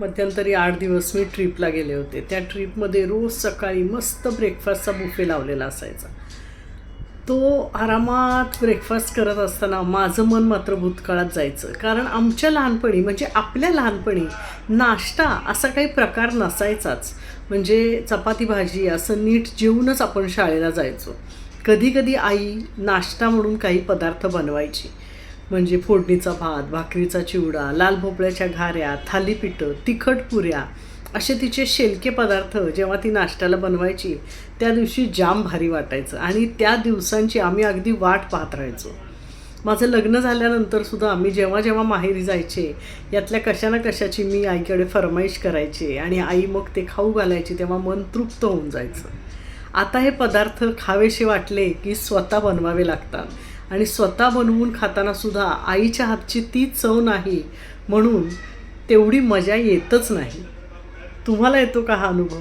मध्यंतरी आठ दिवस मी ट्रिपला गेले होते. त्या ट्रीपमध्ये रोज सकाळी मस्त ब्रेकफास्टचा बुफे लावलेला असायचा. तो आरामात ब्रेकफास्ट करत असताना माझं मन मात्र भूतकाळात जायचं. कारण आमच्या लहानपणी म्हणजे आपल्या लहानपणी नाश्ता असा काही प्रकार नसायचाच. म्हणजे चपाती भाजी असं नीट जेवूनच आपण शाळेला जायचो. कधी कधी आई नाश्ता म्हणून काही पदार्थ बनवायची. म्हणजे फोडणीचा भात भाकरीचा चिवडा लाल भोपळ्याच्या घाऱ्या थालीपीठं तिखट पुऱ्या असे तिचे शेलके पदार्थ जेव्हा ती नाश्त्याला बनवायची त्या दिवशी जाम भारी वाटायचं आणि त्या दिवसांची आम्ही अगदी वाट पाहत राहायचो. माझं लग्न झाल्यानंतर सुद्धा आम्ही जेव्हा जेव्हा माहेरी जायचे यातल्या कशा ना कशाची मी आईकडे फरमाईश करायचे आणि आई मग ते खाऊ घालायची तेव्हा मन तृप्त होऊन जायचं. आता हे पदार्थ खावेसे वाटले की स्वतः बनवावे लागतात. आणि स्वतः बनवून खाताना सुद्धा आईच्या हातची ती चव नाही म्हणून तेवढी मजा येतच नाही. तुम्हाला येतो का हा अनुभव?